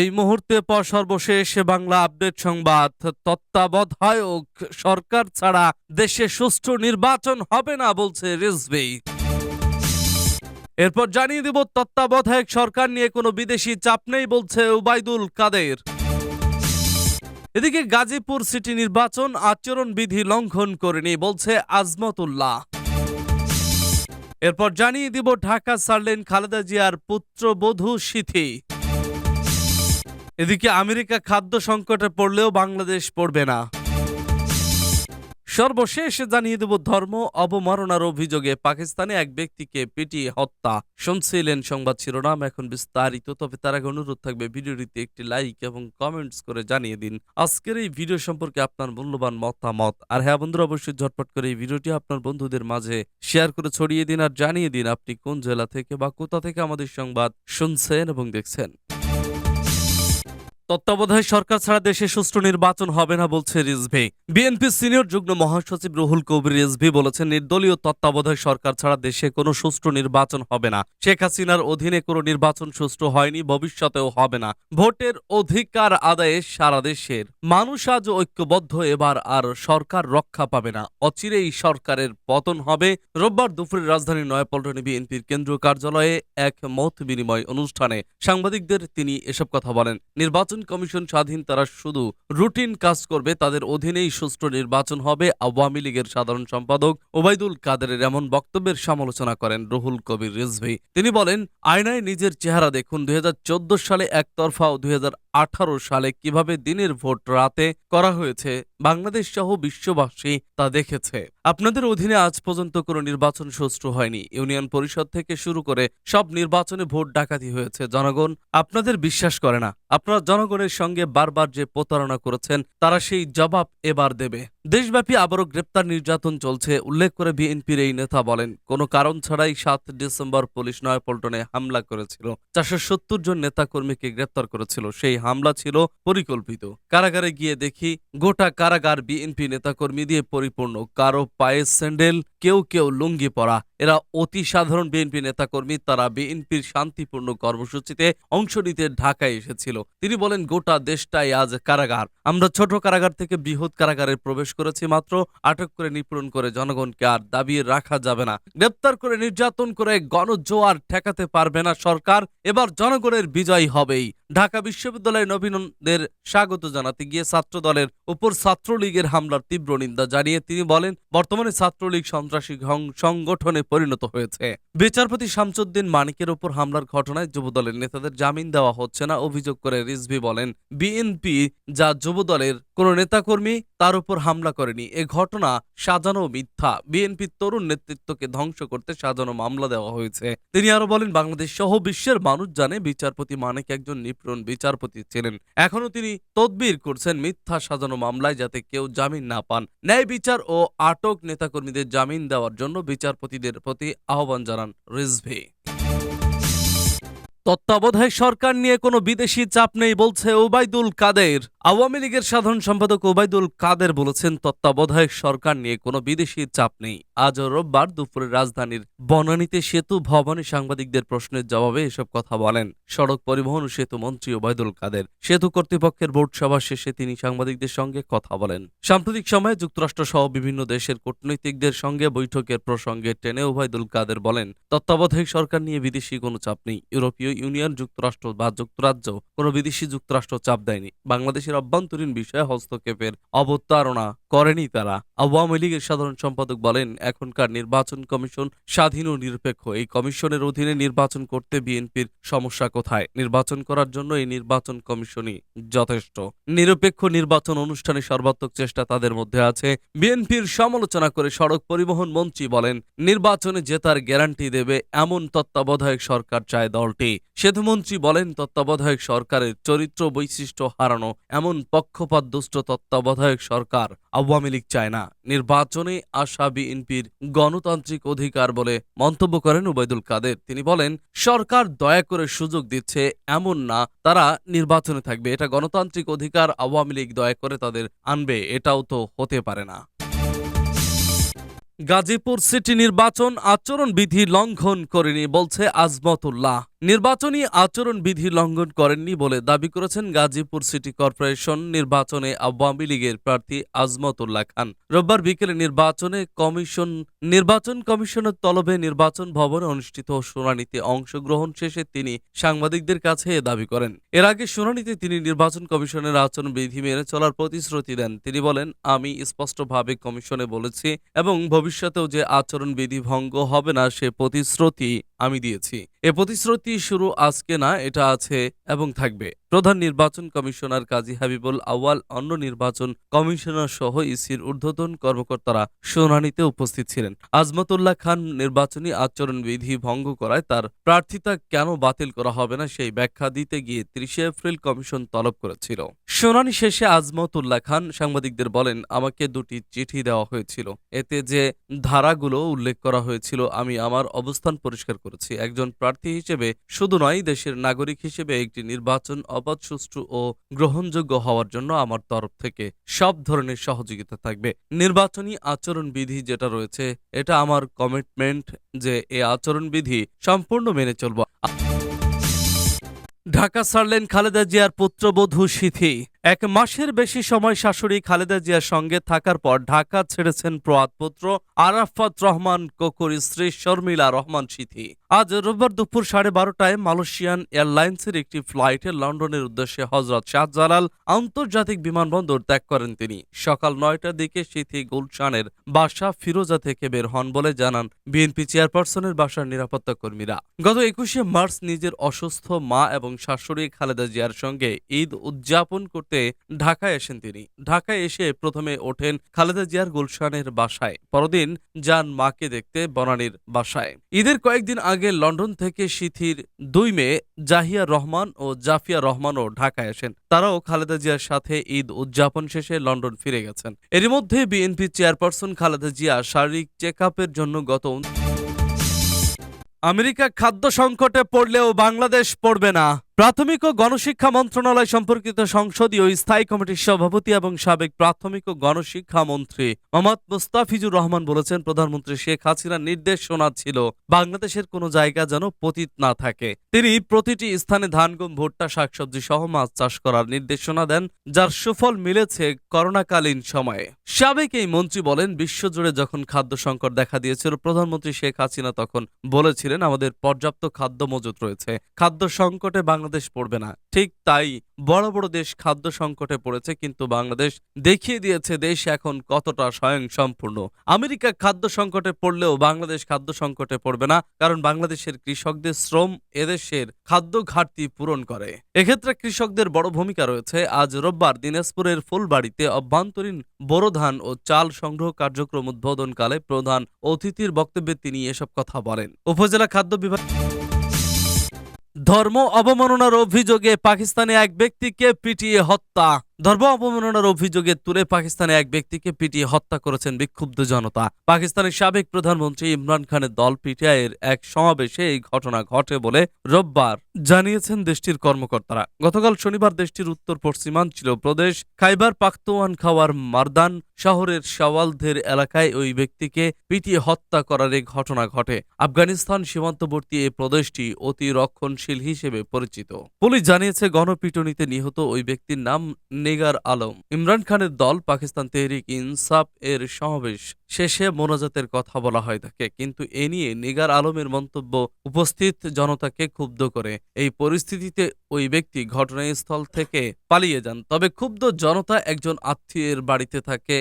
এই মুহূর্তে পর সর্বশেষ বাংলা আপডেট সংবাদ। তত্ত্বাবধায়ক সরকার ছাড়া দেশে সুষ্ঠু নির্বাচন হবে না বলছে রিজভি। এরপর জানিয়ে দেব, তত্ত্বাবধায়ক সরকার নিয়ে কোনো বিদেশি চাপ নেই বলছে উবাইদুল কাদের। এদিকে গাজীপুর সিটি নির্বাচন আচরণবিধি লঙ্ঘন করেনি বলছে আজমতুল্লাহ এরপর জানিয়ে দিব, ঢাকা ছাড়লেন খালেদা জিয়ার পুত্রবধূ সিথি। এদিকে আমেরিকা খাদ্য সংকটে পড়লেও বাংলাদেশ পড়বে না। সর্বশেষ জানিয়ে দেব, ধর্ম অবমাননার অভিযোগে পাকিস্তানে এক ব্যক্তিকে পিটিয়ে হত্যা। শুনছিলেন সংবাদ শিরোনাম, এখন বিস্তারিত, তবে তার আগে অনুরোধ থাকবে, ভিডিওটিতে একটি লাইক এবং কমেন্টস করে জানিয়ে দিন। আজকের এই ভিডিও সম্পর্কে আপনার মূল্যবান মতামত। আর হ্যাঁ বন্ধুরা, অবশ্যই ঝটপট করে এই ভিডিওটি আপনার বন্ধুদের মাঝে শেয়ার করে ছড়িয়ে দিন আর জানিয়ে দিন আপনি কোন জেলা থেকে বা কোথা থেকে আমাদের সংবাদ শুনছেন এবং দেখছেন। তত্ত্বাবধায়ক সরকার ছাড়া দেশে সুষ্ঠু নির্বাচন হবে না বলছে রিজভি। বিএনপি সিনিয়র যুগ্ম মহাসচিব রুহুল কবির রিজভি বলেছেন, নির্দলীয় তত্ত্বাবধায়ক সরকার ছাড়া দেশে কোনো সুষ্ঠু নির্বাচন হবে না। শেখ হাসিনার অধীনে কোনো নির্বাচন সুষ্ঠু হয়নি, ভবিষ্যতেও হবে না। ভোটের অধিকার আদায়ে সারা দেশের। মানুষ আজ ঐক্যবদ্ধ, এবার আর সরকার রক্ষা পাবে না। অচিরেই সরকারের পতন হবে। রোববার দুপুরে রাজধানীর নয়াপল্টনে বিএনপির কেন্দ্রীয় কার্যালয়ে এক মত বিনিময় অনুষ্ঠানে সাংবাদিকদের তিনি এসব কথা বলেন। নির্বাচন কমিশন স্বাধীন, তারা শুধু রুটিন কাজ করবে, তাদের অধীনেই সুষ্ঠু নির্বাচন হবে। আওয়ামী লীগের সাধারণ সম্পাদক ওবায়দুল কাদেরের এমন বক্তব্যের সমালোচনা করেন রুহুল কবির রিজভি। তিনি বলেন, আয়নায় নিজের চেহারা দেখুন, দুই সালে একতরফা ও দুই সালে কীভাবে দিনের ভোট রাতে করা হয়েছে, বাংলাদেশ সহ বিশ্ববাসী তা দেখেছে। আপনাদের অধীনে আজ পর্যন্ত কোনো নির্বাচন সুষ্ঠু হয়নি। ইউনিয়ন পরিষদ থেকে শুরু করে সব নির্বাচনে ভোট ডাকাতি হয়েছে। জনগণ আপনাদের বিশ্বাস করে না। আপনারা জনগণের সঙ্গে বারবার যে প্রতারণা করেছেন তারা সেই জবাব এবার দেবে। দেশব্যাপী আবারও গ্রেপ্তার নির্যাতন চলছে, উল্লেখ করে বিএনপির এই নেতা বলেন, কোনো কারণ ছাড়াই সাত ডিসেম্বর পুলিশ নয়াপল্টনে হামলা করেছিল। চারশো সত্তর জন নেতাকর্মীকে গ্রেপ্তার করেছিল, সেই হামলা ছিল পরিকল্পিত। কারাগারে গিয়ে দেখি, গোটা কারাগার বিএনপি নেতাকর্মী দিয়ে পরিপূর্ণ। কারও পায়ে স্যান্ডেল, কেউ কেউ লুঙ্গি পরা। এরা অতি সাধারণ বিএনপি নেতাকর্মী, তারা বিএনপির শান্তিপূর্ণ কর্মসূচিতে অংশ নিতে ঢাকায় এসেছিল। তিনি বলেন, গোটা দেশটাই আজ কারাগার। আমরা ছোট কারাগার থেকে বৃহৎ কারাগারে প্রবেশ করেছি, মাত্র আটক করে নিপূরণ করে জনগণকে আর দাবিয়ে রাখা যাবে না। গ্রেপ্তার করে নির্যাতন করে গণজোয়ার ঠেকাতে পারবে না সরকার। এবার জনগণের বিজয় হবেই। ঢাকা বিশ্ববিদ্যালয়ের নবীনদের স্বাগত জানাতে গিয়ে ছাত্র দলের উপর ছাত্রলীগের হামলার তীব্র নিন্দা জানিয়ে তিনি বলেন, বর্তমানে ছাত্রলীগ সন্ত্রাসী সংগঠনে পরিণত হয়েছে। বিচারপতি শামসুদ্দিন মানিকের উপর হামলার ঘটনায় যুবদলের নেতাদের জামিন দেওয়া হচ্ছে না, অভিযোগ করে রিজভি বলেন, বিএনপি যা যুবদলের কোন নেতাকর্মী, তার উপর হামলা করেনি। এ ঘটনা সাজানো মিথ্যা। বিএনপির তরুণ নেতৃত্বকে ধ্বংস করতে সাজানো মামলা দেওয়া হয়েছে। তিনি আরও বলেন, বাংলাদেশ সহ বিশ্বের মানুষ জানে বিচারপতি মানিক একজন নিপুণ বিচারপতি ছিলেন। এখনও তিনি তদবির করছেন মিথ্যা সাজানো মামলায় যাতে কেউ জামিন না পান। ন্যায় বিচার ও আটক নেতাকর্মীদের জামিন দেওয়ার জন্য বিচারপতিদের প্রতি আহ্বান জানান রিজভি। তত্ত্বাবধায়ক সরকার নিয়ে কোনো বিদেশি চাপ নেই বলছে ওবায়দুল কাদের। আওয়ামী লীগের সাধারণ সম্পাদক ওবায়দুল কাদের বলেছেন, তত্ত্বাবধায়ক সরকার নিয়ে কোনো বিদেশি চাপ নেই। আজ রোববার দুপুরে রাজধানীর বনানীতে সেতু ভবনে সাংবাদিকদের প্রশ্নের জবাবে এসব কথা বলেন। সড়ক পরিবহন ও সেতু মন্ত্রী ওবায়দুল কাদের। সেতু কর্তৃপক্ষের বোর্ড সভা শেষে তিনি সাংবাদিকদের সঙ্গে কথা বলেন। সাম্প্রতিক সময়ে যুক্তরাষ্ট্র সহ বিভিন্ন দেশের কূটনৈতিকদের সঙ্গে বৈঠকের প্রসঙ্গে টেনে ওবায়দুল কাদের বলেন, তত্ত্বাবধায়ক সরকার নিয়ে বিদেশি কোনো চাপ নেই। ইউরোপীয় ইউনিয়ন যুক্তরাষ্ট্র বা যুক্তরাজ্য কোনো বিদেশি যুক্তরাষ্ট্র চাপ দেয়নি। বাংলাদেশের অভ্যন্তরীণ বিষয়ে হস্তক্ষেপের অবতারণা করেনি তারা। আওয়ামী লীগের সাধারণ সম্পাদক বলেন, এখনকার নির্বাচন কমিশন স্বাধীন ও নিরপেক্ষ। এই কমিশনের অধীনে নির্বাচন করতে বিএনপির সমস্যা কোথায়? নির্বাচন করার জন্য এই নির্বাচন কমিশনই যথেষ্ট। নিরপেক্ষ নির্বাচন অনুষ্ঠানে সর্বাত্মক চেষ্টা তাদের মধ্যে আছে। বিএনপির সমালোচনা করে সড়ক পরিবহন মন্ত্রী বলেন, নির্বাচনে জেতার গ্যারান্টি দেবে এমন তত্ত্বাবধায়ক সরকার চায় দলটি। সেতুমন্ত্রী বলেন, তত্ত্বাবধায়ক সরকারের চরিত্র বৈশিষ্ট্য হারানো এমন পক্ষপাত দুষ্ট তত্ত্বাবধায়ক সরকার আওয়ামী লীগ চায় না। নির্বাচনে আসা বিএনপির গণতান্ত্রিক অধিকার বলে মন্তব্য করেন ওবায়দুল কাদের। তিনি বলেন, সরকার দয়া করে সুযোগ দিচ্ছে, এমন না তারা নির্বাচনে থাকবে। এটা গণতান্ত্রিক অধিকার, আওয়ামী লীগ দয়া করে তাদের আনবে, এটাও তো হতে পারে না। গাজীপুর সিটি নির্বাচন আচরণবিধি লঙ্ঘন করেনি বলছে আজমতুল্লাহ নির্বাচনী আচরণ বিধি লঙ্ঘন করেননি বলে দাবি করেছেন গাজীপুর সিটি কর্পোরেশন নির্বাচনে আওয়ামী লীগের প্রার্থী আজমতুল্লাহ খান। রোববার বিকেলে নির্বাচনে কমিশন নির্বাচন কমিশনের তলবে নির্বাচন ভবনে অনুষ্ঠিত শুনানিতে অংশগ্রহণ শেষে তিনি সাংবাদিকদের কাছে এ দাবি করেন। এর আগে শুনানিতে তিনি নির্বাচন কমিশনের আচরণ বিধি মেনে চলার প্রতিশ্রুতি দেন। তিনি বলেন, আমি স্পষ্টভাবে কমিশনে বলেছি এবং ভবিষ্যতেও যে আচরণ বিধি ভঙ্গ হবে না, সে প্রতিশ্রুতি আমি দিয়েছি। এ প্রতিশ্রুতি শুরু আজকে না এটা আছে এবং থাকবে। প্রধান নির্বাচন কমিশনার কাজী হাবিবুল আওয়াল অন্য নির্বাচন কমিশনার সহ ইসির ঊর্ধ্বতন কর্মকর্তারা শুনানিতে উপস্থিত ছিলেন। আজমতুল্লাহ খান নির্বাচনী আচরণ বিধি ভঙ্গ করায় তার প্রার্থিতা কেন বাতিল করা হবে না সেই ব্যাখ্যা দিতে গিয়ে ত্রিশে এপ্রিল কমিশন তলব করেছিল। শুনানি শেষে আজমতুল্লাহ খান সাংবাদিকদের বলেন, আমাকে দুটি চিঠি দেওয়া হয়েছিল। এতে যে ধারাগুলো উল্লেখ করা হয়েছিল, আমি আমার অবস্থান পরিষ্কার করেছি। একজন প্রার্থী হিসেবে শুধু নয়, দেশের নাগরিক হিসেবে একটি নির্বাচন অবাধ, সুষ্ঠু ও গ্রহণযোগ্য হওয়ার জন্য আমার তরফ থেকে সব ধরনের সহযোগিতা থাকবে। নির্বাচনী আচরণবিধি যেটা রয়েছে, এটা আমার কমিটমেন্ট যে এ আচরণবিধি সম্পূর্ণ মেনে চলব। ঢাকা ছাড়লেন খালেদা জিয়ার পুত্রবধূ সিথি। এক মাসের বেশি সময় শাশুড়ি খালেদা জিয়ার সঙ্গে থাকার পর ঢাকা ছেড়েছেন প্রয়াত পুত্র আরাফাত রহমান কোকুর স্ত্রী শর্মিলা রহমান সিথি। আজ রোববার দুপুর সাড়ে বারোটায় মালয়েশিয়ান এয়ারলাইন্সের একটি ফ্লাইটে লন্ডনের উদ্দেশ্যে হজরত শাহজালাল আন্তর্জাতিক বিমানবন্দর ত্যাগ করেন তিনি। সকাল নয়টার দিকে সিথি গুলশানের বাসা ফিরোজা থেকে বের হন বলে জানান বিএনপি চেয়ারপারসনের বাসার নিরাপত্তা কর্মীরা। গত একুশে মার্চ নিজের অসুস্থ মা এবং শাশুড়ি খালেদা জিয়ার সঙ্গে ঈদ উদযাপন করতে ঢাকায় আসেন তিনি। ঢাকায় এসে প্রথমে ওঠেন খালেদা জিয়ার গুলশানের বাসায়। পরদিন যান মাকে দেখতে বনানীর বাসায়। ঈদের কয়েকদিন আগে লন্ডন থেকে সিথির দুই মেয়ে জাহিয়া রহমান ও জাফিয়া রহমানও ঢাকায় আসেন। তারাও খালেদা জিয়ার সাথে ঈদ উদযাপন শেষে লন্ডন ফিরে গেছেন। এরই মধ্যে বিএনপি চেয়ারপারসন খালেদা জিয়া শারীরিক চেক আপের জন্য গত আমেরিকা খাদ্য সংকটে পড়লেও বাংলাদেশ পড়বে না। প্রাথমিক ও গণশিক্ষা মন্ত্রণালয় সম্পর্কিত সংসদীয় স্থায়ী কমিটির সভাপতি এবং সাবেক প্রাথমিক ও গণশিক্ষা মন্ত্রী মোহাম্মদ মুস্তাফিজুর রহমান বলেছেন, প্রধানমন্ত্রী শেখ হাসিনার নির্দেশনা ছিল বাংলাদেশের কোনো জায়গা যেন পতিত না থাকে। তিনি প্রতিটি স্থানে ধান, গম, ভুট্টা, শাকসবজি সহ মাছ চাষ করার নির্দেশনা দেন, যার সুফল মিলেছে করোনাকালীন সময়ে। সাবেক এই মন্ত্রী বলেন, বিশ্বজুড়ে যখন খাদ্য সংকট দেখা দিয়েছিল, প্রধানমন্ত্রী শেখ হাসিনা তখন বলেছিলেন, আমাদের পর্যাপ্ত খাদ্য মজুত রয়েছে। খাদ্য সংকটে বাংলাদেশ পড়বে না। ঠিক তাই বড় বড় দেশ খাদ্য সংকটে পড়েছে, কিন্তু বাংলাদেশ দেখিয়ে দিয়েছে দেশ এখন কতটা স্বয়ং সম্পূর্ণ আমেরিকা খাদ্য সংকটে পড়লেও বাংলাদেশ খাদ্য সংকটে পড়বে না, কারণ বাংলাদেশের কৃষকদের শ্রম এদেশের খাদ্য ঘাটতি পূরণ করে। এক্ষেত্রে কৃষকদের বড় ভূমিকা রয়েছে। আজ রোববার দিনাজপুরের ফুলবাড়িতে অভ্যন্তরীণ বোরো ধান ও চাল সংগ্রহ কার্যক্রম উদ্বোধনকালে প্রধান অতিথির বক্তব্যে তিনি এসব কথা বলেন। উপজেলা খাদ্য বিভাগ ধর্ম অবমাননার অভিযোগে পাকিস্তানে এক ব্যক্তিকে পিটিয়ে হত্যা। ধর্ম অবমাননার অভিযোগে তুলে পাকিস্তানে এক ব্যক্তিকে পিটিয়ে হত্যা করেছেন বিক্ষুব্ধ জনতা। পাকিস্তানের সাবেক প্রধানমন্ত্রী ইমরান খানের দল পিটিআইয়ের এক সমাবেশে এই ঘটনা ঘটে বলে রোববার জানিয়েছেন দেশটির কর্মকর্তারা। গতকাল শনিবার দেশটির উত্তর পশ্চিমাঞ্চল প্রদেশ খাইবার পাখতোয়ান খাওয়ার মারদান শহরের সওয়ালদের এলাকায় ওই ব্যক্তিকে পিটিয়ে হত্যা করার এই ঘটনা ঘটে। আফগানিস্তান সীমান্তবর্তী এই প্রদেশটি অতি রক্ষণশীল হিসেবে পরিচিত। পুলিশ জানিয়েছে, গণপিটুনিতে নিহত ওই ব্যক্তির নাম নেগার আলম। ইমরান খানের দল পাকিস্তান তেহরিক ইনসাফ এর সমাবেশ শেষে মোনাজাতের কথা বলা হয় থাকে কিন্তু এ নিয়ে নিগার আলমের মন্তব্য উপস্থিত জনতাকে ক্ষুব্ধ করে। এই পরিস্থিতিতে ওই ব্যক্তি ঘটনাস্থল থেকে পালিয়ে যান। তবে ক্ষুব্ধ জনতা একজন আত্মীয়ের বাড়িতে থাকে।